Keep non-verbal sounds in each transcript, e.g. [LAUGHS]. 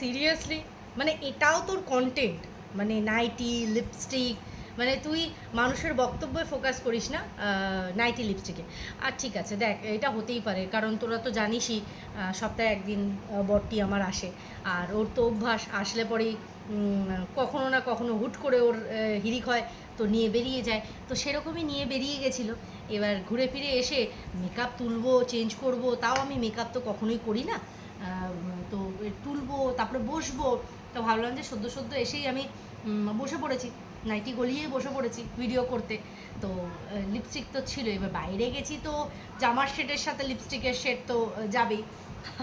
Seriously মানে এটাও তোর কন্টেন্ট মানে নাইটি লিপস্টিক মানে তুই মানুষের বক্তব্যে ফোকাস করিস না নাইটি লিপস্টিকে আর ঠিক আছে, দেখ, এটা হতেই পারে, কারণ তোরা তো জানিসই সপ্তাহে একদিন বরটি আমার আসে। আর ওর তো অভ্যাস, আসলে পরেই কখনো না কখনো হুট করে ওর হিরিক হয়, তো নিয়ে বেরিয়ে যায়। তো সেরকমই নিয়ে বেরিয়ে গেছিল। এবার ঘুরে ফিরে এসে মেকআপ তুলবো চেঞ্জ করব, তাও আমি মেকআপ তো কখনোই করি না। তুলবো, তারপরে বসবো। তো ভাবলাম যে সদ্য সদ্য এসেই আমি বসে পড়েছি। নাইটি গলিয়েই বসে পড়েছি ভিডিও করতে। তো লিপস্টিক তো ছিল, এবার বাইরে গেছি তো, জামার শেডের সাথে লিপস্টিকের শেড তো যাবেই।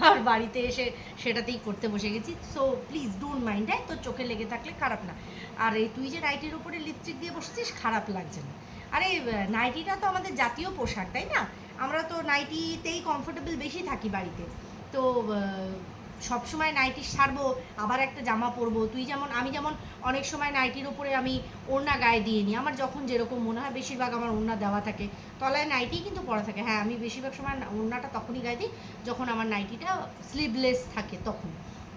আর বাড়িতে এসে সেটাতেই করতে বসে গেছি। সো প্লিজ ডোন্ট মাইন্ড হ্যাঁ তোর চোখে লেগে থাকলে খারাপ না। আর এই তুই যে নাইটির উপরে লিপস্টিক দিয়ে বসেছিস, খারাপ লাগছে না। আরে নাইটিটা তো আমাদের জাতীয় পোশাক, তাই না? আমরা তো নাইটিতেই কমফোর্টেবল বেশি থাকি বাড়িতে। তো সব সময় নাইটি সারবো, আবার একটা জামা পরবো। তুই যেমন, আমি যেমন অনেক সময় নাইটির ওপরে আমি ওড়না গায়ে দিয়ে নিই। আমার যখন যেরকম মনে হয় বেশিরভাগ আমার ওড়না দেওয়া থাকে। তলায় নাইটি কিন্তু পরা থাকে। হ্যাঁ আমি বেশিরভাগ সময় ওড়নাটা তখনই গায়ে দিই যখন আমার নাইটিটা স্লিভলেস থাকে তখন।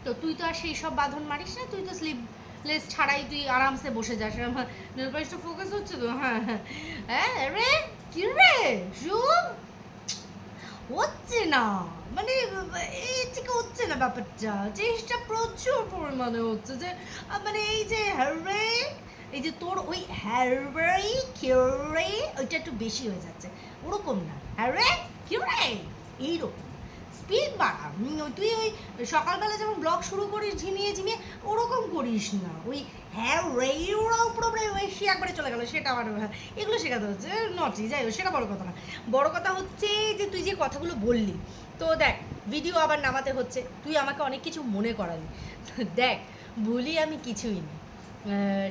তো তুই তো আর সেই সব বাঁধন মারিস না? তুই তো স্লিভলেস ছাড়াই তুই আরামসে বসে যাস। আমার নেলপালিশটা ফোকাস হচ্ছে তো? হ্যাঁ হ্যাঁ। হ্যাঁ রে, কি রে? শুভ? হচ্ছে না মানে এই থেকে হচ্ছে না ব্যাপারটা। জিনিসটা প্রচুর পরিমাণে হচ্ছে যে মানে এই যে হ্যারে এই যে তোর ওই হ্যারে কিউরে, ওইটা একটু বেশি হয়ে যাচ্ছে। ওরকম না। হ্যারে কিউরে, এইরকম। স্পিড বাড়া তুই ওই সকালবেলা যেমন ব্লগ শুরু করিস ঝিমিয়ে ঝিমিয়ে ওরকম করিস না। ওই হ্যাঁ রে ওরা উপরে ওই সে একবারে চলে গেল সেটা আমার হ্যাঁ, এগুলো শেখাতে হচ্ছে নটি যাই হোক সেটা বড় কথা না। বড় কথা হচ্ছে যে তুই যে কথাগুলো বললি তো দেখ ভিডিও আবার নামাতে হচ্ছে তুই আমাকে অনেক কিছু মনে করালি। দেখ ভুলি আমি কিছুই না।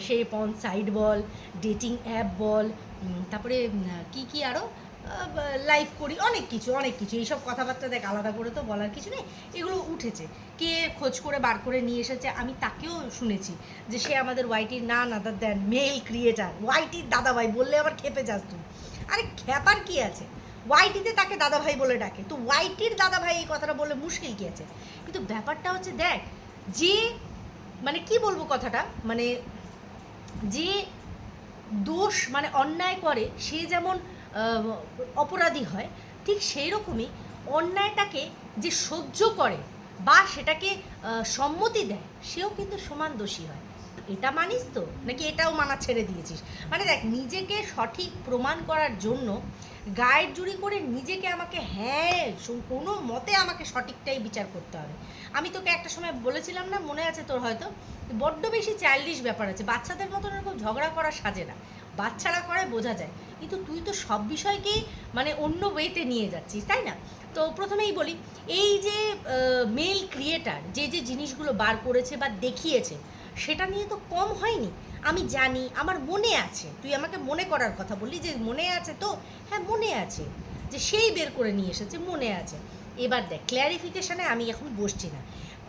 সেই পন সাইড বল ডেটিং অ্যাপ বল তারপরে কি কি আরও লাইভ করি, অনেক কিছু অনেক কিছু। এইসব কথাবার্তা দেখ, আলাদা করে তো বলার কিছু নেই। এগুলো উঠেছে। কে খোঁজ করে বার করে নিয়ে এসেছে, আমি তাকেও শুনেছি যে সে আমাদের ওয়াইটির none other than male creator ওয়াইটির দাদাভাই, বললে আবার খেপে যাস তুই। আরে খেপার কি আছে? ওয়াইটিতে তাকে দাদাভাই বলে ডাকে। তো ওয়াইটির দাদাভাই এই কথাটা বললে মুশকিল কি আছে? কিন্তু ব্যাপারটা হচ্ছে, দেখ, যে মানে কি বলব কথাটা? মানে যে দোষ মানে অন্যায় করে, সে যেমন অপরাধী হয়, ঠিক সেই রকমই অন্যায়টাকে যে সহ্য করে বা সেটাকে সম্মতি দেয়, সেও কিন্তু সমান দোষী হয়। এটা মানিস তো? নাকি এটাও মানা ছেড়ে দিয়েছিস? মানে দেখ, নিজেকে সঠিক প্রমাণ করার জন্য গায়ের জুড়ি করে নিজেকে আমাকে হ্যাঁ কোনো মতে আমাকে সঠিকটাই বিচার করতে হবে। আমি তোকে একটা সময় বলেছিলাম না, মনে আছে তোর হয়তো? বড্ড বেশি চাইল্ডিশ ব্যাপার আছে, বাচ্চাদের মতন এরকম ঝগড়া করা সাজে না। বাচ্চারা করে বোঝা যায়। কিন্তু তুই তো সব বিষয়কেই মানে অন্য ওয়েতে নিয়ে যাচ্ছিস, তাই না? তো প্রথমেই বলি, এই যে মেল ক্রিয়েটার যে যে জিনিসগুলো বার করেছে বা দেখিয়েছে, সেটা নিয়ে তো কম হয়নি। আমি জানি, আমার মনে আছে, তুই আমাকে মনে করার কথা বললি যে, মনে আছে তো? হ্যাঁ মনে আছে। যে সেই বের করে নিয়ে এসেছে, মনে আছে। এবার দেখ ক্ল্যারিফিকেশানে আমি এখন বসছি না।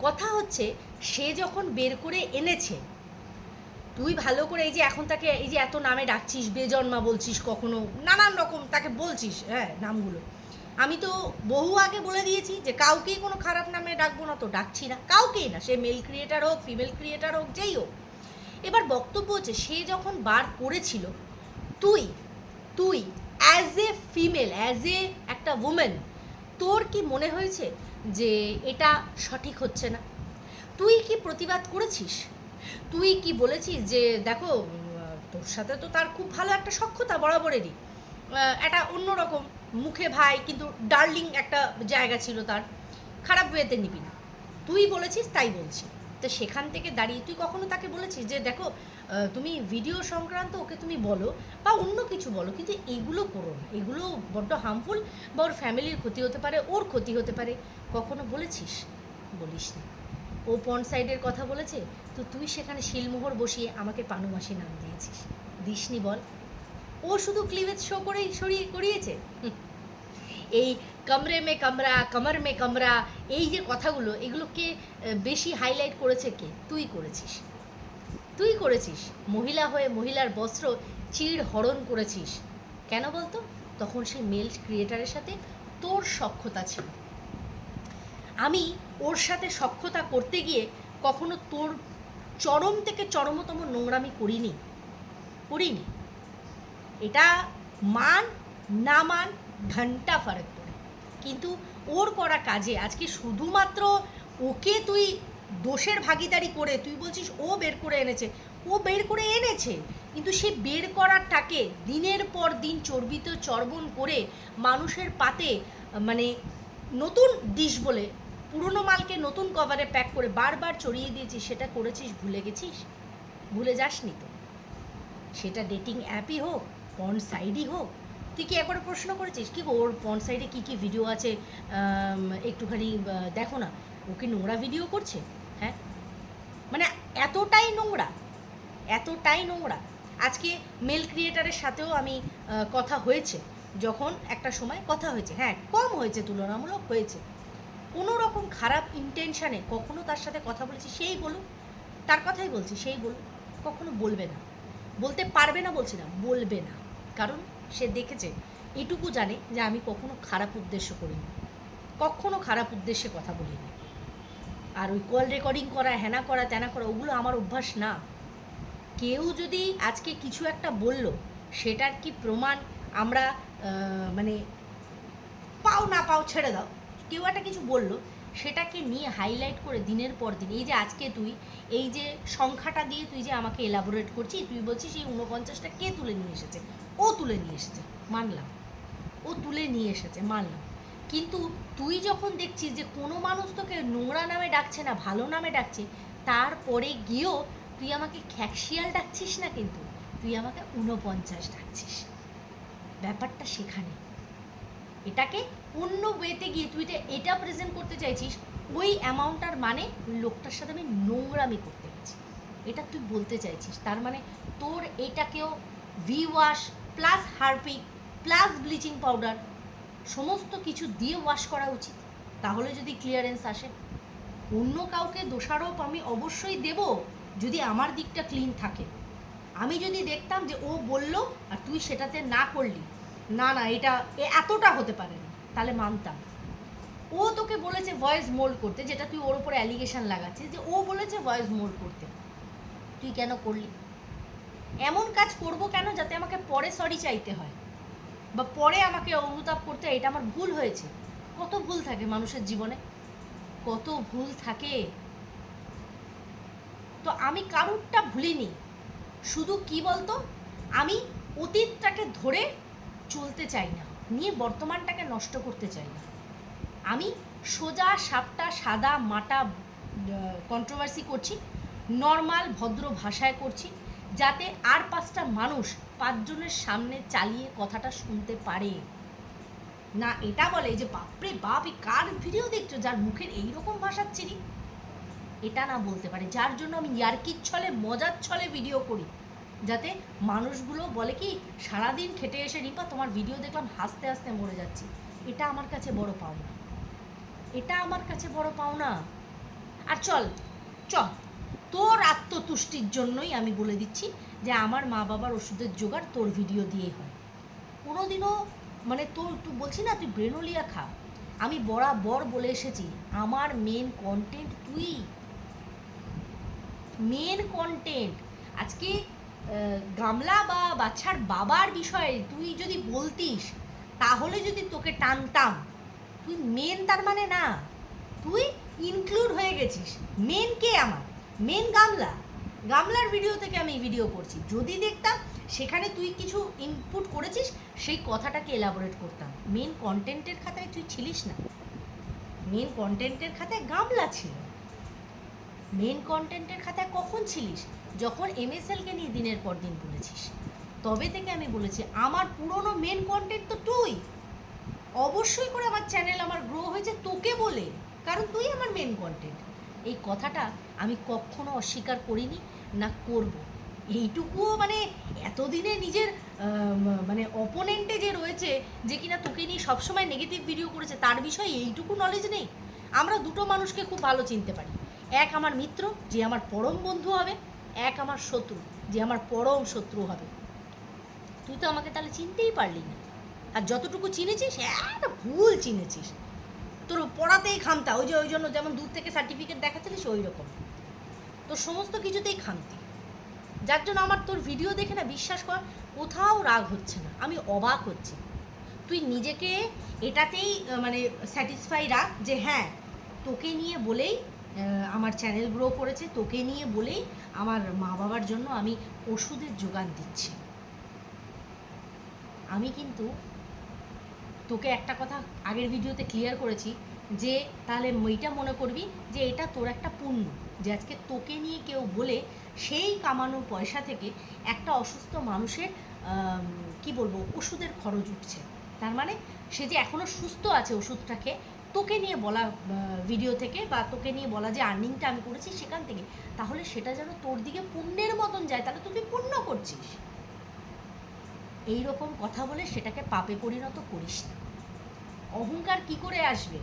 কথা হচ্ছে, সে যখন বের করে এনেছে তুই ভালো করে এই যে এখন তাকে এই যে এত নামে ডাকছিস, বেজন্মা বলছিস কখনো, নানান রকম তাকে বলছিস হ্যাঁ নামগুলো। আমি তো বহু আগে বলে দিয়েছি যে কাউকেই কোনো খারাপ নামে ডাকবো না, তো ডাকছি না। কাউকেই না, সে মেল ক্রিয়েটার হোক ফিমেল ক্রিয়েটার হোক, যেই হোক। এবার বক্তব্য হচ্ছে, সে যখন বার করেছিল, তুই তুই as a female as a একটা উমেন তোর কি মনে হয়েছে যে এটা সঠিক হচ্ছে না? তুই কি প্রতিবাদ করেছিস? তুই কি বলেছিস যে, দেখো তোর সাথে তো তার খুব ভালো একটা সক্ষতা বরাবরেরই। একটা অন্যরকম মুখে ভাই, কিন্তু ডার্লিং একটা জায়গা ছিল তার। খারাপ ওয়েতে নিবি না। তুই বলেছিস, তাই বলছি। তো সেখান থেকে দাঁড়িয়ে তুই কখনো তাকে বলেছিস যে, দেখো তুমি ভিডিও সংক্রান্ত ওকে তুমি বলো, বা অন্য কিছু বলো, কিন্তু এগুলো করো না। এগুলো বড্ড হার্মফুল বা ওর ফ্যামিলির ক্ষতি হতে পারে, ওর ক্ষতি হতে পারে। কখনো বলেছিস? বলিস না ও পন সাইডের কথা বলেছে, তো তুই সেখানে শিলমোহর বসিয়ে আমাকে পানুমাসি নাম দিয়েছিস। দিসনি বল। ও শুধু ক্লিভেজ শো করেই সরিয়ে করিয়েছে। এই কামরে মে কামরা, কামর মে কামরা, এই যে কথাগুলো এগুলোকে বেশি হাইলাইট করেছে কে? তুই করেছিস। তুই করেছিস। মহিলা হয়ে মহিলার বস্ত্র চিড় হরণ করেছিস। কেন বলতো? তখন সেই মেল ক্রিয়েটারের সাথে তোর সক্ষতা ছিল। আমি ওর সাথে সক্ষতা করতে গিয়ে কখনো তোর চরম থেকে চরমতম নোংরামি করিনি করিনি। এটা মান না মান ঘণ্টা ফারাক পড়ে। কিন্তু ওর করা কাজে আজকে শুধুমাত্র ওকে তুই দোষের ভাগিদারি করে, তুই বলছিস ও বের করে এনেছে, ও বের করে এনেছে, কিন্তু সে বের করারটাকে দিনের পর দিন চর্বিত, চর্বণ করে মানুষের পাতে মানে নতুন ডিশ বলে পুরনো মালকে নতুন কভারে প্যাক করে বারবার চড়িয়ে দিয়েছিস, সেটা করেছিস, ভুলে গেছিস? ভুলে যাসনি তো? সেটা ডেটিং অ্যাপই হোক পন সাইডই হোক, তুই কি একবার প্রশ্ন করেছিস? কি ওর পন সাইডে কী কী ভিডিও আছে? একটুখানি দেখো না, ও কি নোংরা ভিডিও করছে? হ্যাঁ? মানে এতটাই নোংরা এতটাই নোংরা। আজকে মেল ক্রিয়েটারের সাথেও আমি কথা হয়েছে, যখন একটা সময় কথা হয়েছে। হ্যাঁ কম হয়েছে, তুলনামূলক হয়েছে। কোনো রকম খারাপ ইন্টেনশানে কখনো তার সাথে কথা বলেছি, সেই বলুক, তার কথাই বলছি, সেই বলুক, কখনো বলবে না। বলতে পারবে না বলছি না, বলবে না। কারণ সে দেখেছে, এটুকু জানে যে আমি কখনো খারাপ উদ্দেশ্য করিনি, কখনো খারাপ উদ্দেশ্যে কথা বলিনি। আর ওই কল রেকর্ডিং করা হ্যানা করা ত্যানা করা, ওগুলো আমার অভ্যাস না। কেউ যদি আজকে কিছু একটা বলল, সেটার কি প্রমাণ আমরা মানে পাও না পাও ছেড়ে দাও। কেউ একটা কিছু বলল, সেটাকে নিয়ে হাইলাইট করে দিনের পর দিন, এই যে আজকে তুই, এই যে সংখ্যাটা দিয়ে তুই যে আমাকে এলাবোরেট করছিস, তুই বলছিস এই উনপঞ্চাশটা কে তুলে নিয়ে এসেছে? ও তুলে নিয়ে এসেছে, মানলাম। ও তুলে নিয়ে এসেছে, মানলাম। কিন্তু তুই যখন দেখছিস যে কোনো মানুষ তোকে নোংরা নামে ডাকছে না, ভালো নামে ডাকছে, তারপরে গিয়েও তুই আমাকে খ্যাকশিয়াল ডাকছিস না কিন্তু, তুই আমাকে উনপঞ্চাশ ডাকছিস। ব্যাপারটা সেখানে। এটাকে অন্য ওয়েতে গিয়ে তুই এটা- এটা প্রেজেন্ট করতে চাইছিস, ওই অ্যামাউন্টটার মানে লোকটার সাথে আমি নোংরামি করতে গেছি। এটা তুই বলতে চাইছিস। তার মানে তোর এটাকেও V wash plus Harpic plus bleaching powder সমস্ত কিছু দিয়ে ওয়াশ করা উচিত। তাহলে যদি ক্লিয়ারেন্স আসে। অন্য কাউকে দোষারোপ আমি অবশ্যই দেব যদি আমার দিকটা ক্লিন থাকে। আমি যদি দেখতাম যে ও বলল আর তুই সেটাতে না করলি না না, এটা এতটা হতে পারে না। তাহলে মানতাম। ও তোকে বলেছে ভয়েস মোল্ড করতে, যেটা তুই ওর উপরে অ্যালিগেশন লাগাচ্ছিস যে ও বলেছে ভয়েস মোল্ড করতে। তুই কেন করলি? এমন কাজ করব কেন যাতে আমাকে পরে সরি চাইতে হয়? বা পরে আমাকে অনুতাপ করতে এটা আমার ভুল হয়েছে। কত ভুল থাকে মানুষের জীবনে? কত ভুল থাকে? তো আমি কারুরটা ভুলিনি। শুধু কি বলতো? আমি অতীতটাকে ধরে চলতে চাই না, নিয়ে বর্তমানটাকে নষ্ট করতে চাই না। আমি সোজা সাপটা সাদা মাটা কন্ট্রোভার্সি করছি নর্মাল ভদ্র ভাষায় করছি, যাতে আর পাঁচটা মানুষ পাঁচজনের সামনে চালিয়ে কথাটা শুনতে পারে। না, এটা বলে যে, বাপরে বাপ, এই কার ভিডিও দেখছ যার মুখের এইরকম ভাষার চিনি? এটা না বলতে পারে। যার জন্য আমি ইয়ার্কির ছলে, মজার ছলে ভিডিও করি। যাতে মানুষগুলো বলে কি, সারাদিন খেটে এসে রিপা, তোমার ভিডিও দেখলাম, হাসতে হাসতে মরে যাচ্ছি। এটা আমার কাছে বড় পাওনা। এটা আমার কাছে বড় পাওনা। আর চল চল। তোর আত্মতুষ্টির জন্যই আমি বলে দিচ্ছি যে, আমার মা বাবার ওষুধের জোগাড় তোর ভিডিও দিয়ে হয়। কোনোদিনও মানে তোর, তুই বলছি না, তুই ব্রেনোলিয়া খা। আমি বরাবর বলে এসেছি, আমার মেন কন্টেন্ট তুই। মেন কন্টেন্ট আজকে গামলা বা বাচ্চার বাবার বিষয়ে তুই যদি বলতিস, তাহলে যদি তোকে টানতাম, তুই মেন তার মানে না, তুই ইনক্লুড হয়ে গেছিস। মেন কে আমার? মেন গামলা। গামলার ভিডিও থেকে আমি ভিডিও করছি। যদি দেখতাম, সেখানে তুই কিছু ইনপুট করেছিস, সেই কথাটাকে এলাবোরেট করতাম। মেন কন্টেন্টের খাতায় তুই ছিলিস না। মেন কন্টেন্টের খাতায় গামলা ছিল। মেন কন্টেন্টের খাতায় কখন ছিলিস? যখন এমএসএলকে নিয়ে দিনের পর দিন বলেছিস তবে থেকে আমি বলেছি, আমার পুরনো মেন কন্টেন্ট তো তুই। অবশ্যই করে আমার চ্যানেল আমার গ্রো হয়েছে তোকে বলে, কারণ তুই আমার মেন কন্টেন্ট এই কথাটা আমি কখনো অস্বীকার করিনি, না করব। এইটুকুও মানে এতদিনে নিজের মানে অপোনেন্টে যে রয়েছে, যে কিনা তোকে নিয়ে সবসময় নেগেটিভ ভিডিও করেছে, তার বিষয়ে এইটুকু নলেজ নেই। আমরা দুটো মানুষকে খুব ভালো চিনতে পারি। এক আমার মিত্র, যে আমার পরম বন্ধু হবে এক আমার শত্রু, যে আমার পরম শত্রু হবে। তুই তো আমাকে তাহলে চিনতেই পারলি না। আর যতটুকু চিনেছিস, একটা ভুল চিনেছিস। তোর পড়াতেই খামতা, ওই যে, ওই জন্য যেমন দূর থেকে সার্টিফিকেট দেখাচ্ছিলিস ওই রকম তোর সমস্ত কিছুতেই খামতি। যার জন্য আমার তোর ভিডিও দেখে না বিশ্বাস কর, কোথাও রাগ হচ্ছে না, আমি অবাক হচ্ছি। তুই নিজেকে এটাতেই মানে স্যাটিসফাই রাখ যে হ্যাঁ তোকে নিয়ে বলেই আমার চ্যানেল গ্রো করেছে, তোকে নিয়ে বলেই আমার মা বাবার জন্য আমি ওষুধের যোগান দিচ্ছি। আমি কিন্তু তোকে একটা কথা আগের ভিডিওতে ক্লিয়ার করেছি যে, তাহলে এইটা মনে করবি যে, এটা তোর একটা পুণ্য যে, আজকে তোকে নিয়ে কেউ বলে সেই কামানো পয়সা থেকে একটা অসুস্থ মানুষের কি বলব, ওষুধের খরচ উঠছে। তার মানে সে যে এখনও সুস্থ আছে ওষুধটাকে তোকে নিয়ে বলা ভিডিও থেকে বা তোকে নিয়ে বলা যে আর্নিংটা আমি করেছি সেখান থেকে, তাহলে সেটা যেন তোর দিকে পুণ্যের মতন যায়, তাহলে তুই পুণ্য করছিস? এই রকম কথা বলে সেটাকে পাপে পরিণত করিস না। অহংকার কি করে আসবে?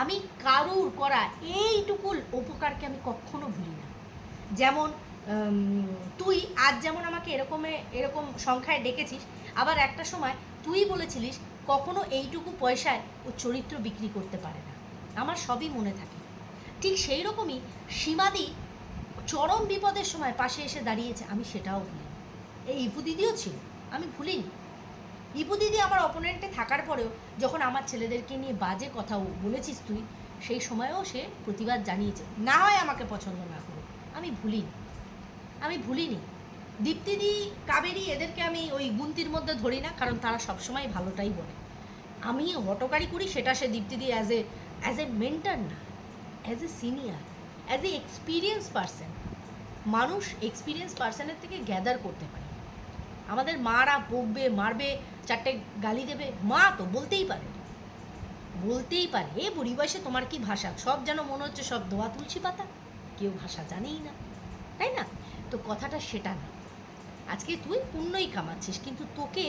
আমি কারুর করা এইটুকুল উপকারকে আমি কখনো ভুলি না। যেমন তুই আজ যেমন আমাকে এরকমে, এরকম সংখ্যায় ডেকেছিস, আবার একটা সময় তুই বলেছিলিস কখনো এইটুকু পয়সায় ও চরিত্র বিক্রি করতে পারে না। আমার সবই মনে থাকে। ঠিক সেই রকমই সীমাদি চরম বিপদের সময় পাশে এসে দাঁড়িয়েছে, আমি সেটাও ভুলি এই ইপু দিদিও ছিল, আমি ভুলিনি। ইপু দিদি আমার অপোনেন্টে থাকার পরেও যখন আমার ছেলেদেরকে নিয়ে বাজে কথা বলেছিস তুই, সেই সময়েও সে প্রতিবাদ জানিয়েছে, না হয় আমাকে পছন্দ না করো। আমি ভুলিনি। আমি ভুলিনি। দীপ্তিদি কাবেরী, এদেরকে আমি ওই গুন্তির মধ্যে ধরি না, কারণ তারা সবসময় ভালোটাই বলে। আমি হটকারি করি, সেটা সে দীপ্তিদি as a as a mentor না as a senior as a experience person মানুষ এক্সপিরিয়েন্স পার্সনের থেকে গ্যাদার করতে পারে। আমাদের মারা বকবে মারবে, চারটে গালি দেবে, মা তো বলতেই পারে। বলতেই পারে, এ বুড়ি বয়সে তোমার কি ভাষা? সব যেন মনে হচ্ছে সব দোয়া তুলসী পাতা, কেউ ভাষা জানেই না, তাই না? তো কথাটা সেটা না। আজকে তুই পুণ্যই কামাচ্ছিস, কিন্তু তোকে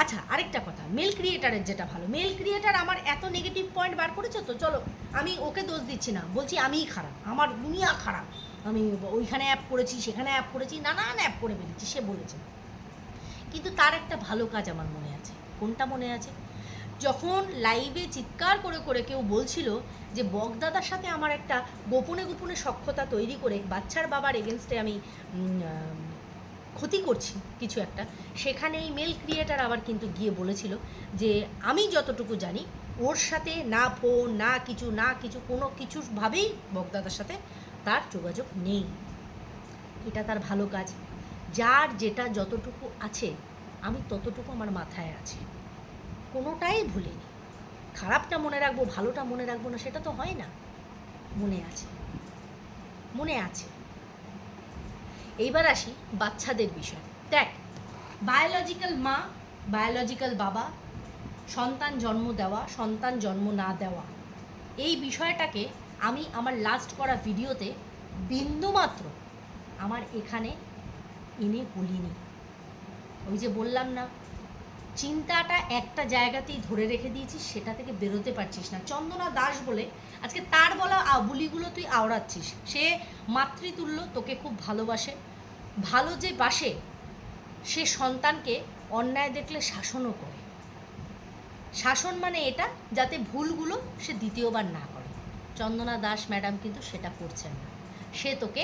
আচ্ছা আরেকটা কথা মেল ক্রিয়েটারের যেটা ভালো মেল ক্রিয়েটার আমার এত নেগেটিভ পয়েন্ট বার করেছে তো, চলো, আমি ওকে দোষ দিচ্ছি না, বলছি আমিই খারাপ, আমার দুনিয়া খারাপ, আমি ওইখানে অ্যাপ করেছি, সেখানে অ্যাপ করেছি, নানান অ্যাপ করে ফেলেছি, সে বলেছে। কিন্তু তার একটা ভালো কাজ আমার মনে আছে, কোনটা মনে আছে? যখন লাইভে চিৎকার করে করে কেউ বলছিল যে, বগদাদার সাথে আমার একটা গোপনে গোপনে সক্ষতা তৈরি করে, বাচ্চার বাবার এগেনস্টে আমি ক্ষতি করছি কিছু একটা সেখানে এই মেল ক্রিয়েটার আবার কিন্তু গিয়ে বলেছিল যে আমি যতটুকু জানি ওর সাথে না ফোন না কিছু না কিছু, কোনো কিছুভাবেই বগদাদার সাথে তার যোগাযোগ নেই। এটা তার ভালো কাজ। যার যেটা যতটুকু আছে, আমি ততটুকু আমার মাথায় আছে। কোনোটাই ভুলিনি। খারাপটা মনে রাখব, ভালোটা মনে রাখব না, সেটা তো হয় না। মনে আছে। মনে আছে। এইবার আসি বাচ্চাদের বিষয়। দেখ বায়োলজিক্যাল মা বায়োলজিক্যাল বাবা, সন্তান জন্ম দেওয়া, সন্তান জন্ম না দেওয়া, এই বিষয়টাকে আমি আমার লাস্ট করা ভিডিওতে বিন্দুমাত্র আমার এখানে এনে বলিনি। ওই যে বললাম না চিন্তাটা একটা জায়গাতেই ধরে রেখে দিয়েছিস, সেটা থেকে বেরোতে পারছিস না। চন্দনা দাস বলে, আজকে তার বলা বুলিগুলো তুই আওড়াচ্ছিস। সে মাতৃতুল্য, তোকে খুব ভালোবাসে। ভালো যে বাসে, সে সন্তানকে অন্যায় দেখলে শাসনও করে। শাসন মানে এটা, যাতে ভুলগুলো সে দ্বিতীয়বার না করে। চন্দনা দাস ম্যাডাম কিন্তু সেটা করছেন না। সে তোকে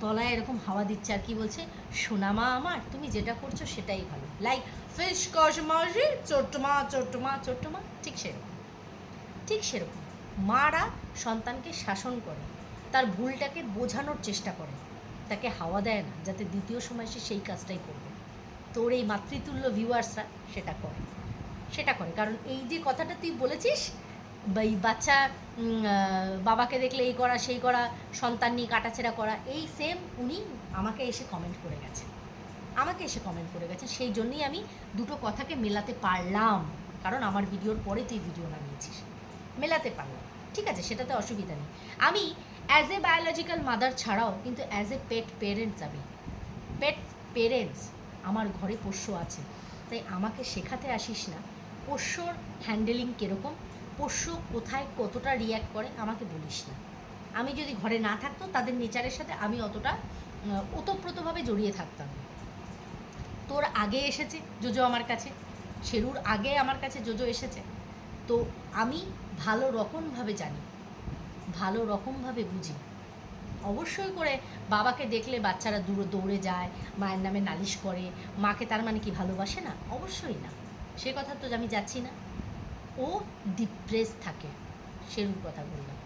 তলায় এরকম হাওয়া দিচ্ছে আর কি বলছে, সোনামা আমার, তুমি যেটা করছ সেটাই ভালো। লাইক ফিশ কসমাজি চোট্টমা চোট্টমা চোট্টমা ঠিক সেরকম। ঠিক সেরকম। মারা সন্তানকে শাসন করে, তার ভুলটাকে বোঝানোর চেষ্টা করে। তাকে হাওয়া দেয় না, যাতে দ্বিতীয় সময় সে সেই কাজটাই করবে। তোর এই মাতৃতুল্য ভিউয়ার্সরা সেটা করে। সেটা করে। কারণ এই যে কথাটা তুই বলেছিস, এই বাচ্চা বাবাকে দেখলে এই করা, সেই করা, সন্তান নিয়ে কাটাছেড়া করা, এই সেম উনি আমাকে এসে কমেন্ট করে গেছেন। আমাকে এসে কমেন্ট করে গেছে, সেই জন্যই আমি দুটো কথাকে মেলাতে পারলাম। কারণ আমার ভিডিওর পরে তুই ভিডিও বানিয়েছিস। মেলাতে পারলাম। ঠিক আছে, সেটাতে অসুবিধা নেই। আমি অ্যাজ এ বায়োলজিক্যাল মাদার ছাড়াও কিন্তু অ্যাজ এ পেট পেরেন্টস আমি পেট পেরেন্টস আমার ঘরে পোষ্য আছে। তাই আমাকে শেখাতে আসিস না। পোষ্যর হ্যান্ডেলিং কীরকম? পোষ্য কোথায় কতটা রিয়্যাক্ট করে আমাকে বলিস না। আমি যদি ঘরে না থাকতো তাদের নেচারের সাথে আমি অতটা ওতপ্রোতভাবে জড়িয়ে থাকতাম। তোর আগে এসেছে জোজো আমার কাছে, শেরুর আগে আমার কাছে জোজো এসেছে। তো আমি ভালো রকমভাবে জানি, ভালো রকমভাবে বুঝি। অবশ্যই করে বাবাকে দেখলে বাচ্চারা দূরে দৌড়ে যায়, মায়ের নামে নালিশ করে, মাকে তার মানে কি ভালোবাসে না? অবশ্যই না। সে কথা তো আমি যাচ্ছি না। ও ডিপ্রেস থাকে সেরূপ কথা বললাম।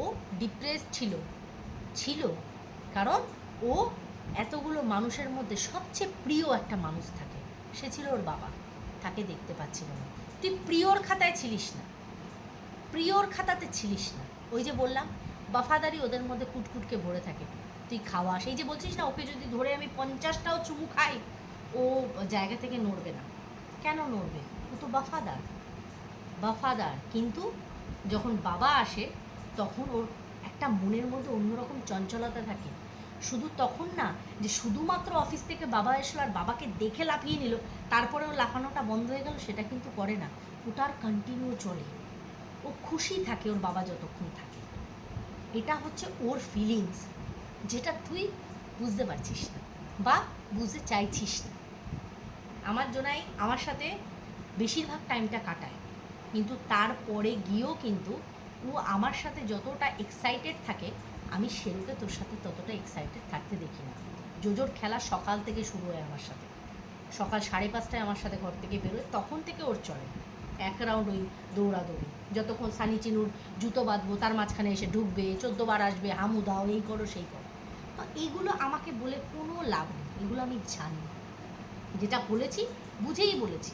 ও ডিপ্রেস ছিল ছিল কারণ ও এতগুলো মানুষের মধ্যে সবচেয়ে প্রিয় একটা মানুষ থাকে। সে ছিল ওর বাবা। তাকে দেখতে পাচ্ছিল না। তুই প্রিয়র খাতায় ছিলিস না। প্রিয়র খাতাতে ছিলিস না। ওই যে বললাম, বাফাদারি ওদের মধ্যে কুটকুটকে ভরে থাকে। তুই খাওয়া সেই যে বলছিস না, ওকে যদি ধরে আমি পঞ্চাশটাও চুমু খাই, ও জায়গা থেকে নড়বে না। কেন নড়বে? ও তো বাফাদার। বাফাদার। কিন্তু যখন বাবা আসে, তখন ওর একটা মনের মধ্যে অন্যরকম চঞ্চলতা থাকে। শুধু তখন না, যে শুধুমাত্র অফিস থেকে বাবা এসলো আর বাবাকে দেখে লাফিয়ে নিল তারপরে ও লাফানোটা বন্ধ হয়ে গেল, সেটা কিন্তু করে না। ওটার কন্টিনিউ চলে। ও খুশি থাকে, ওর বাবা যতক্ষণ থাকে। এটা হচ্ছে ওর ফিলিংস যেটা তুই বুঝতে পারছিস না বা বুঝতে চাইছিস না। আমার জন্যই আমার সাথে বেশিরভাগ টাইমটা কাটায়, কিন্তু তারপরে গিয়েও কিন্তু ও আমার সাথে যতটা এক্সাইটেড থাকে আমি সেরুকে তোর সাথে ততটা এক্সাইটেড থাকতে দেখি না। জোজোর খেলা সকাল থেকে শুরু হয় আমার সাথে। সকাল সাড়ে পাঁচটায় আমার সাথে ঘর থেকে বেরোয় তখন থেকে ওর চলে। এক রাউন্ড ওই দৌড়াদৌড়ি। যতক্ষণ সানি চিনুর জুতো বাঁধবো, তার মাঝখানে এসে ঢুকবে, চোদ্দ বার আসবে, হামু দাও, এই করো, সেই করো। এইগুলো আমাকে বলে কোনো লাভ নেই। এগুলো আমি জানি যেটা বলেছি, বুঝেই বলেছি।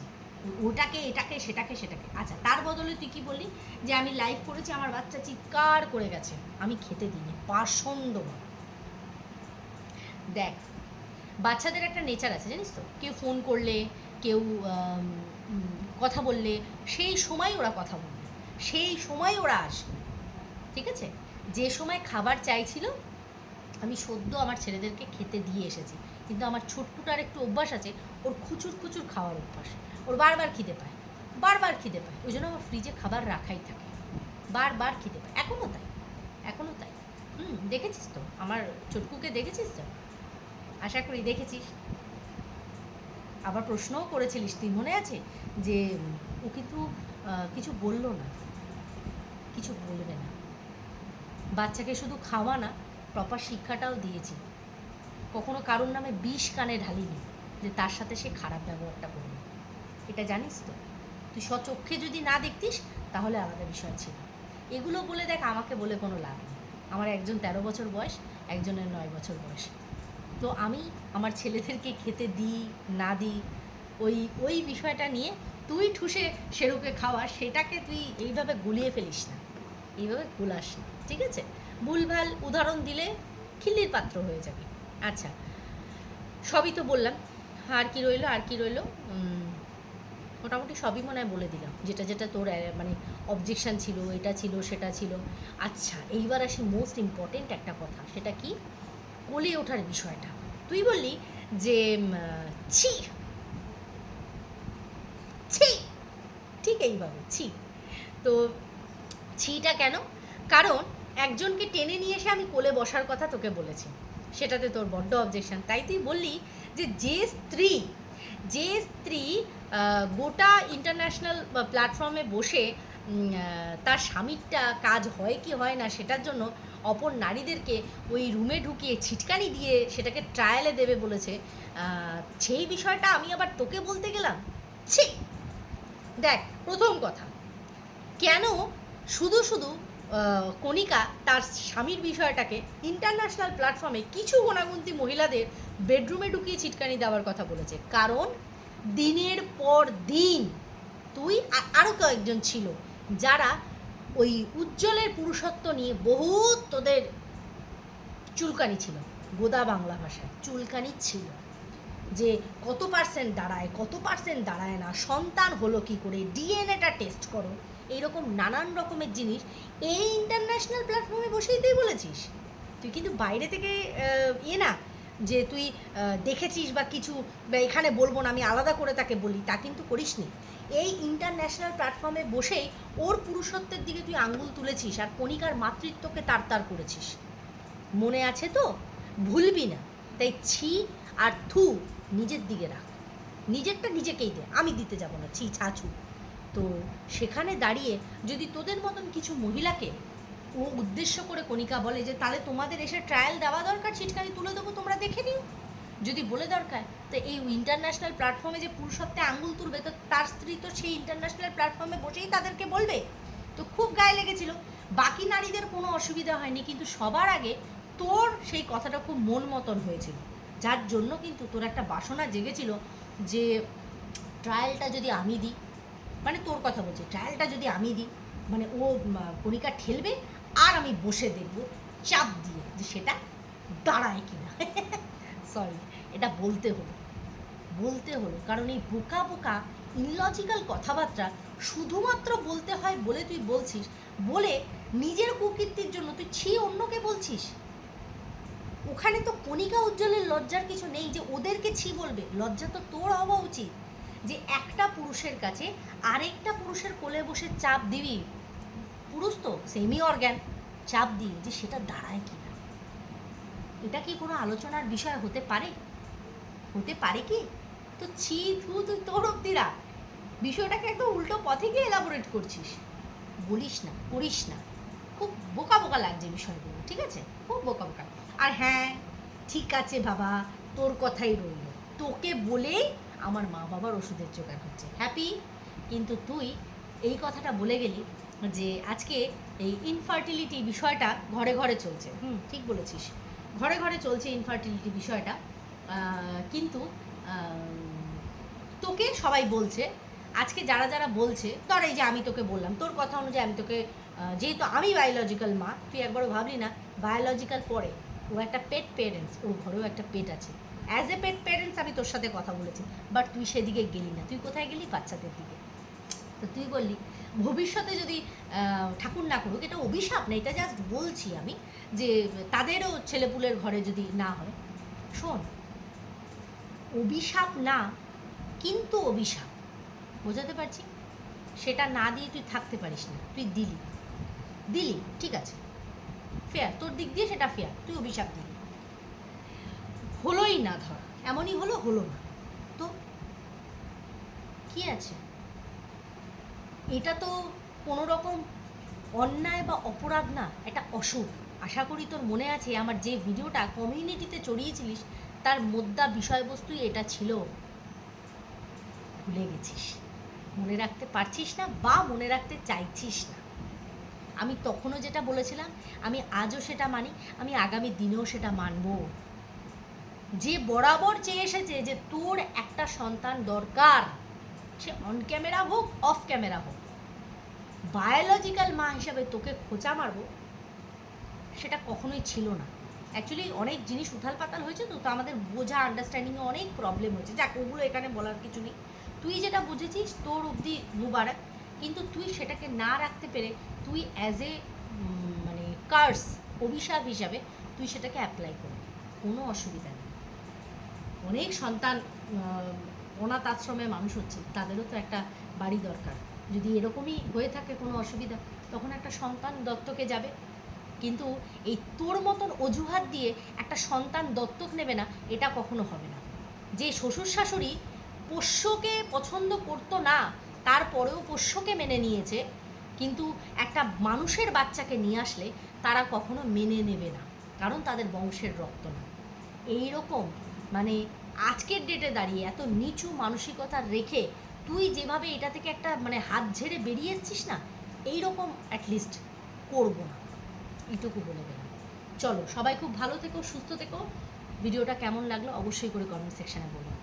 ওটাকে, এটাকে, সেটাকে সেটাকে। আচ্ছা তার বদলে তুই কি বললি? যে আমি লাইভ করেছি, আমার বাচ্চা চিৎকার করে গেছে। আমি খেতে দিইনি, পাষণ্ড। দেখ, বাচ্চাদের একটা নেচার আছে, জানিস তো? কেউ ফোন করলে, কেউ কথা বললে, সেই সময় ওরা কথা বলবে। সেই সময় ওরা আসবে। ঠিক আছে? যে সময় খাবার চাইছিল, আমি সদ্য আমার ছেলেদেরকে খেতে দিয়ে এসেছি। কিন্তু আমার ছোট্টটার একটু অভ্যাস আছে, ওর খুচুর খুচুর খাওয়ার অভ্যাস। ওর বারবার খিদে পায়, বারবার খিদে পায়। ওই জন্য আমার ফ্রিজে খাবার রাখাই থাকে। বারবার খিদে পায়। এখনও তাই এখনও তাই। হুম, দেখেছিস তো? আমার চটকুকে দেখেছিস তো? আশা করি দেখেছিস। আবার প্রশ্নও করেছিলিস, তুই মনে আছে? যে ও কিন্তু কিছু বলল না। কিছু বলবে না। বাচ্চাকে শুধু খাওয়া না প্রপার শিক্ষাটাও দিয়েছি। কখনো কারোর নামে বিষ কানে ঢালিনি যে তার সাথে সে খারাপ ব্যবহারটা করবে। এটা জানিস তো? তুই স্বচক্ষে যদি না দেখতিস, তাহলে আলাদা বিষয় ছিল। এগুলো বলে দেখ, আমাকে বলে কোনো লাভ নেই। আমার একজন তেরো বছর বয়স, একজনের নয় বছর বয়স। তো আমি আমার ছেলেদেরকে খেতে দিই, না দিই, ওই ওই বিষয়টা নিয়ে তুই ঠুসে সেরুকে খাওয়া, সেটাকে তুই এইভাবে গুলিয়ে ফেলিস না। এইভাবে গুলাস না, ঠিক আছে? ভুলভাল উদাহরণ দিলে খিল্লির পাত্র হয়ে যাবে। আচ্ছা সবই তো বললাম। আর কি রইল, আর কি রইল? মোটামুটি সবই মনে হয় বলে দিলাম। যেটা যেটা তোর মানে অবজেকশন ছিল, এটা ছিল, সেটা ছিল। আচ্ছা এইবার আসি মোস্ট ইম্পর্টেন্ট একটা কথা, সেটা কি? কোলে ওঠার বিষয়টা। তুই বললি যে ছি। ছি। ঠিক এইভাবে, ছি। তো ছিটা কেন? কারণ একজনকে টেনে নিয়ে এসে আমি কোলে বসার কথা তোকে বলেছি। সেটাতে তোর বড্ড অবজেকশন তাই তুই বললি যে যে স্ত্রী যে স্ত্রী গোটা ইন্টারন্যাশনাল প্ল্যাটফর্মে বসে তার স্বামীরটা কাজ হয় কি হয় না সেটার জন্য অপর নারীদেরকে ওই রুমে ঢুকিয়ে ছিটকানি দিয়ে সেটাকে ট্রায়ালে দেবে বলেছে। সেই বিষয়টা আমি আবার তোকে বলতে গেলাম? ছি! দেখ, প্রথম কথা, কেন শুধু শুধু কণিকা তার স্বামীর বিষয়টাকে ইন্টারন্যাশনাল প্ল্যাটফর্মে কিছু গোনাগুন্তি মহিলাদের বেডরুমে ঢুকিয়ে ছিটকানি দেওয়ার কথা বলেছে। কারণ দিনের পর দিন তুই আরও কয়েকজন ছিল যারা ওই উজ্জ্বলের পুরুষত্ব নিয়ে বহুত তোদের চুলকানি ছিল, গোদা বাংলা ভাষায় চুলকানি ছিল। যে কত পার্সেন্ট দাঁড়ায়, কত পার্সেন্ট দাঁড়ায় না, সন্তান হলো কি করে ডিএনএটা টেস্ট করো, এইরকম নানান রকমের জিনিস। এই ইন্টারন্যাশনাল প্ল্যাটফর্মে বসেই তুই বলেছিস? তুই কিন্তু বাইরে থেকে ইয়ে না যে তুই দেখেছিস বা কিছু এখানে বলব না, আমি আলাদা করে তাকে বলি, তা কিন্তু করিসনি। এই ইন্টারন্যাশনাল প্ল্যাটফর্মে বসেই ওর পুরুষত্বের দিকে তুই আঙ্গুল তুলেছিস আর কণিকার মাতৃত্বকে তার তার করেছিস। মনে আছে তো? ভুলবি না। তাই ছি আর থু নিজের দিকে রাখ। নিজেরটা নিজেকেই দে। আমি দিতে যাব না। ছি ছাছু তো সেখানে দাঁড়িয়ে যদি তোদের মতন কিছু মহিলাকে ও উদ্দেশ্য করে কণিকা বলে যে, তাহলে তোমাদের এসে ট্রায়াল দেওয়া দরকার, ছিটকানি তুলে দেবো, তোমরা দেখে নিও। যদি বলে দরকার, তো এই ইন্টারন্যাশনাল প্ল্যাটফর্মে যে পুরুষত্বে আঙুল তুলবে, তো তার স্ত্রী তো সেই ইন্টারন্যাশনাল প্ল্যাটফর্মে বসেই তাদেরকে বলবে। তো খুব গায়ে লেগেছিল। বাকি নারীদের কোনো অসুবিধা হয়নি, কিন্তু সবার আগে তোর সেই কথাটা খুব মন মতন হয়েছিল। যার জন্য কিন্তু তোর একটা বাসনা জেগেছিল যে ট্রায়ালটা যদি আমি দিই মানে তোর কথা বলছি ট্রায়ালটা যদি আমি দিই মানে ও কণিকা ঠেলবে আর আমি বসে দেখব চাপ দিয়ে যে সেটা দাঁড়ায় কিনা। [LAUGHS] সরি এটা বলতে হলো। বলতে হলো, কারণ এই বোকা বোকা ইনলজিক্যাল কথাবার্তা শুধুমাত্র বলতে হয় বলে তুই বলছিস, বলে নিজের কুকীর্তির জন্য তুই ছি অন্যকে বলছিস? ওখানে তো কণিকা উজ্জ্বলের লজ্জার কিছু নেই যে ওদেরকে ছি বলবে। লজ্জা তো তোর হওয়া উচিত যে একটা পুরুষের কাছে আরেকটা পুরুষের কোলে বসে চাপ দিবি। পুরুষ তো সেমি অর্গ্যান চাপ দিয়ে যে সেটা দাঁড়ায় কি না। এটা কি কোনো আলোচনার বিষয় হতে পারে? হতে পারে কি? তো ছি থু তুই তোর অব্দি বিষয়টাকে একদম উল্টো পথে গিয়ে এলাবোরেট করছিস। বলিস না, করিস না। খুব বোকা বোকা লাগছে বিষয়গুলো, ঠিক আছে? খুব বোকা বোকা। আর হ্যাঁ ঠিক আছে বাবা, তোর কথাই রইল। তোকে বলেই আমার মা বাবার ওষুধের জোগাড় হচ্ছে। হ্যাপি কিন্তু তুই এই কথাটা বলে গেলি যে আজকে এই ইনফার্টিলিটি বিষয়টা ঘরে ঘরে চলছে। হুম, ঠিক বলেছিস। ঘরে ঘরে চলছে ইনফার্টিলিটি বিষয়টা। কিন্তু তোকে সবাই বলছে, আজকে যারা যারা বলছে, ধর এই যে আমি তোকে বললাম, তোর কথা অনুযায়ী আমি তোকে যেহেতু আমি বায়োলজিক্যাল মা, তুই একবারও ভাবলি না বায়োলজিক্যাল পরে, ও একটা পেট পেরেন্টস ওর ঘরেও একটা পেট আছে। অ্যাজ এ পেট পেরেন্টস আমি তোর সাথে কথা বলেছি বাট তুই সেদিকে গেলি না। তুই কোথায় গেলি? বাচ্চাদের দিকে। তো তুই বললি, ভবিষ্যতে যদি ঠাকুর না করুক, এটা অভিশাপ না, এটা জাস্ট বলছি আমি যে তাদেরও ছেলেপুলের ঘরে যদি না হয়, শোন, অভিশাপ না, কিন্তু অভিশাপ, বোঝাতে পারছি? সেটা না দিয়ে তুই থাকতে পারিস না, তুই দিলি দিলি, ঠিক আছে ফেয়ার তোর দিক দিয়ে সেটা ফেয়ার তুই অভিশাপ দিলি। হলোই না ধর, এমনই হলো হলো না, তো কি আছে? এটা তো কোনো রকম অন্যায় বা অপরাধ না, এটা অসুখ। আশা করি তোর মনে আছে, আমার যে ভিডিওটা কমিউনিটিতে চড়িয়েছিলিস, তার মোদ্দা বিষয়বস্তুই এটা ছিল। ভুলে গেছিস। মনে রাখতে পারছিস না বা মনে রাখতে চাইছিস না। আমি তখনও যেটা বলেছিলাম, আমি আজও সেটা মানি, আমি আগামী দিনেও সেটা মানব। যে বরাবর চেয়ে এসেছে যে তোর একটা সন্তান দরকার। সে অন ক্যামেরা হোক অফ ক্যামেরা হোক। বায়োলজিক্যাল মা হিসাবে তোকে খোঁচা মারবো, সেটা কখনোই ছিল না। অ্যাকচুয়ালি অনেক জিনিস উথাল পাতাল হয়েছে তো তো আমাদের বোঝা আন্ডারস্ট্যান্ডিংয়ে অনেক প্রবলেম হয়েছে। যাক, ওগুলো এখানে বলার কিছু নেই। তুই যেটা বুঝেছিস, তোর অবধি মুবারক। কিন্তু তুই সেটাকে না রাখতে পেরে তুই অ্যাজ এ মানে কার্স অভিশাপ হিসাবে তুই সেটাকে অ্যাপ্লাই করবি। কোনো অসুবিধা নেই। অনেক সন্তান অনাথ আশ্রমে মানুষ হচ্ছে, তাদেরও তো একটা বাড়ি দরকার। যদি এরকমই হয়ে থাকে কোনো অসুবিধা, তখন একটা সন্তান দত্তকে যাবে। কিন্তু এই তোর মতন অজুহাত দিয়ে একটা সন্তান দত্তক নেবে না, এটা কখনো হবে না। যে শ্বশুর শাশুড়ি পোষ্যকে পছন্দ করতো না, তারপরেও পোষ্যকে মেনে নিয়েছে, কিন্তু একটা মানুষের বাচ্চাকে নিয়ে আসলে তারা কখনো মেনে নেবে না, কারণ তাদের বংশের রক্ত না। এই রকম মানে আজকের ডেটে দাঁড়িয়ে এত নিচু মানসিকতা রেখে তুই যেভাবে এটা থেকে একটা মানে হাত ঝেড়ে বেরিয়ে এসছিস না, এইরকম অ্যাটলিস্ট করব না। এইটুকু বলে দিলাম। চলো, সবাই খুব ভালো থেকো, সুস্থ থেকো। ভিডিওটা কেমন লাগল অবশ্যই করে কমেন্ট সেকশানে বলুন